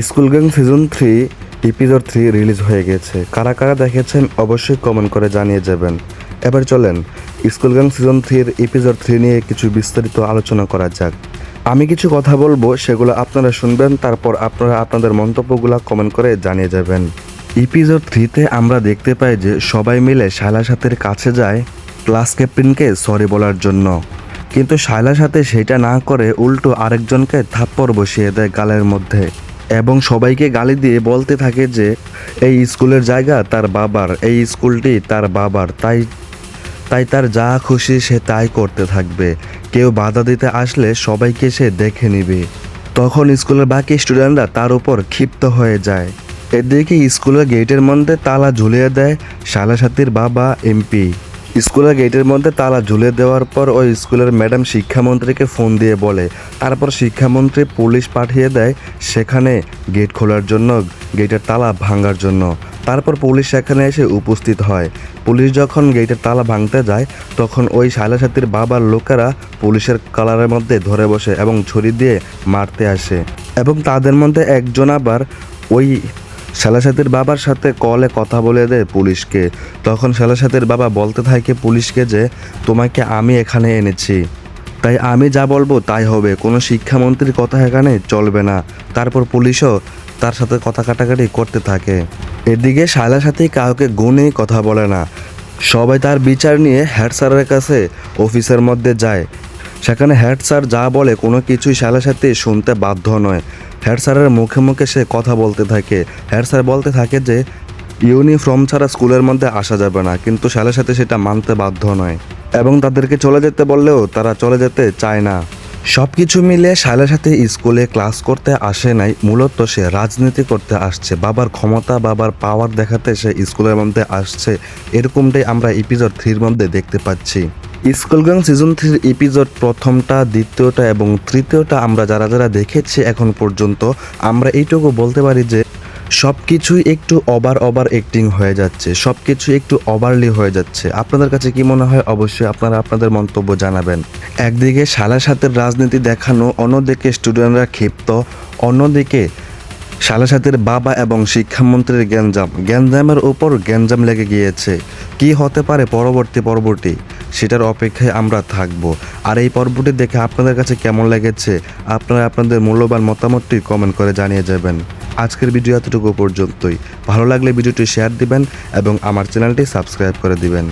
School gang season three episode three release হয়ে গেছে। কারা কারা দেখেছেন অবশ্যই কমেন্ট করে জানিয়ে যাবেন। এবার চলেন, স্কুল গ্যাং সিজন থ্রির এপিসোড থ্রি নিয়ে কিছু বিস্তারিত আলোচনা করা যাক। আমি কিছু কথা বলব, সেগুলো আপনারা শুনবেন, তারপর আপনারা আপনাদের মন্তব্যগুলো কমেন্ট করে জানিয়ে যাবেন। এপিসোড থ্রিতে আমরা দেখতে পাই যে সবাই মিলে শায়লা সাথের কাছে যায় ক্লাস ক্যাপ্টেনকে সরি বলার জন্য। কিন্তু শায়লার সাথে সেটা না করে উল্টো আরেকজনকে থাপ্পড় বসিয়ে দেয় গালের মধ্যে। এবং সবাইকে গালি দিয়ে বলতে থাকে যে, এই স্কুলের জায়গা তার বাবার, এই স্কুলটি তার বাবার, তাই তাই তার যা খুশি সে তাই করতে থাকবে। কেউ বাধা দিতে আসলে সবাইকে সে দেখে নিবে। তখন স্কুলের বাকি স্টুডেন্টরা তার উপর ক্ষিপ্ত হয়ে যায়। এদিকে স্কুলের গেটের মধ্যে তালা ঝুলিয়ে দেয় শালাসাতির বাবা, এমপি। স্কুলের গেটের মধ্যে তালা ঝুলিয়ে দেওয়ার পর ওই স্কুলের ম্যাডাম শিক্ষামন্ত্রীকে ফোন দিয়ে বলে। তারপর শিক্ষামন্ত্রী পুলিশ পাঠিয়ে দেয় সেখানে গেট খোলার জন্য, গেটের তালা ভাঙার জন্য। তারপর পুলিশ সেখানে এসে উপস্থিত হয়। পুলিশ যখন গেটের তালা ভাঙতে যায়, তখন ওই শালাসাতির বাবার লোকেরা পুলিশের কালারের মধ্যে ধরে বসে এবং ছুরি দিয়ে মারতে আসে। এবং তাদের মধ্যে একজন আবার ওই শালাসাতির বাবার সাথে কলে কথা বলে দেয় পুলিশকে। তখন শালাসাতির বাবা বলতে থাকে পুলিশকে যে, তোমাকে আমি এখানে এনেছি। তাই আমি যা বলব তাই হবে। কোনো শিক্ষামন্ত্রীর কথা এখানে চলবে না। তারপর পুলিশও তার সাথে কথা কাটাকাটি করতে থাকে। এদিকে শায়লার সাথে কাউকে গুণে কথা বলে না। সবাই তার বিচার নিয়ে হেড স্যারের কাছে অফিসের মধ্যে যায়। সেখানে হেড স্যার যা বলে কোনো কিছুই শায়লার সাথে শুনতে বাধ্য নয়। হেড স্যারের মুখে মুখে সে কথা বলতে থাকে। হেড স্যার বলতে থাকে যে, ইউনিফর্ম ছাড়া স্কুলের মধ্যে আসা যাবে না, কিন্তু শালের সাথে সেটা মানতে বাধ্য নয়। এবং তাদেরকে চলে যেতে বললেও তারা চলে যেতে চায় না। সব কিছু মিলে শালের সাথে স্কুলে ক্লাস করতে আসে নাই। মূলত সে রাজনীতি করতে আসছে। বাবার ক্ষমতা, বাবার পাওয়ার দেখাতে সে স্কুলের মধ্যে আসছে। এরকমটাই আমরা এপিসোড থ্রির মধ্যে দেখতে পাচ্ছি। স্কুল গ্যাং সিজন থ্রির এপিসোড প্রথমটা, দ্বিতীয়টা এবং তৃতীয়টা আমরা যারা যারা দেখেছি এখন পর্যন্ত, আমরা এইটুকু বলতে পারি যে সব কিছুই একটু ওভার ওভার অ্যাক্টিং হয়ে যাচ্ছে সব কিছু একটু ওভারলি হয়ে যাচ্ছে। আপনাদের কাছে কি মনে হয়? অবশ্যই আপনারা আপনাদের মন্তব্য জানাবেন। একদিকে শালা সাথের রাজনীতি দেখানো, অন্যদিকে স্টুডেন্টরা ক্ষিপ্ত, অন্যদিকে সালাসাতের বাবা এবং শিক্ষামন্ত্রীর গ্যাঞ্জাম। গ্যাঞ্জামের উপর গ্যাঞ্জাম লেগে গিয়েছে। কি হতে পারে পরবর্তী পর্বটি? সেটার অপেক্ষায় আমরা থাকব। আর এই পর্বটি দেখে আপনাদের কাছে কেমন লেগেছে? আপনারা আপনাদের মূল্যবান মতামতটি কমেন্ট করে জানিয়ে যাবেন। আজকের ভিডিও এতটুকু পর্যন্তই। ভালো লাগলে ভিডিওটি শেয়ার দিবেন এবং আমার চ্যানেলটি সাবস্ক্রাইব করে দিবেন।